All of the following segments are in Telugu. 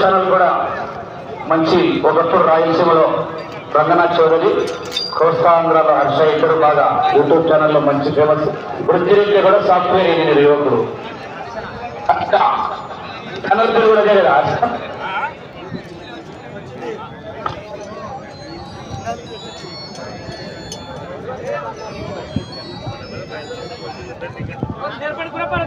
ఛానల్ కూడా మంచి ఒకప్పుడు రాయలసీమలో రంగనాథ్ చౌదరి కోస్తాంధ్రలో హర్ష ఇద్దరు బాగా యూట్యూబ్ ఛానల్లో మంచి ఫేమస్. వృత్తిరీత్యా కూడా సాఫ్ట్వేర్ ఇంజనీర్ యువకుడు. ఛానల్ పేరు కూడా అదే కదా. జరపండి కురపాలి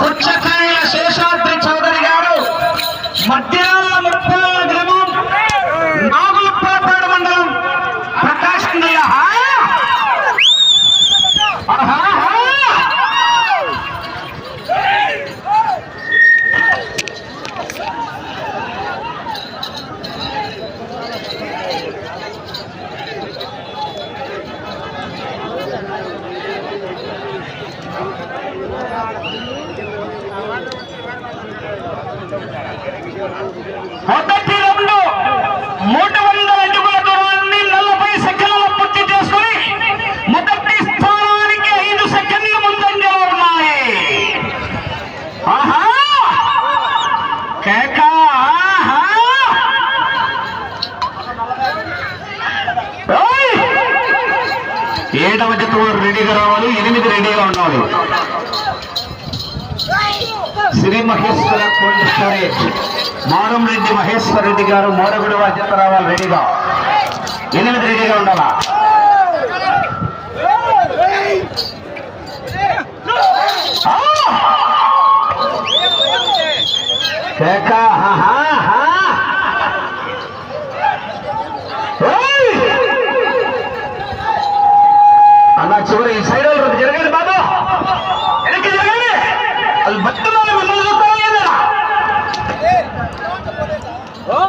Muchas ఏడవ జత రెడీగా రావాలి. ఎనిమిది రెడీగా ఉండాలి. శ్రీ మహేశ్వర కోల్డ్ స్టోరేజ్ మారం రెడ్డి మహేశ్వర రెడ్డి గారు మోరగుడి బాధ్యత రావాలి రెడీగా. ఎనిమిది రెడీగా ఉండాలా! కేక, హా, ఈ సైడ్ వాళ్ళు జరగండి బాబు వెనక్కి జరగండి అది మొత్తం మిమ్మల్ని చూస్తారా లేదా ఓ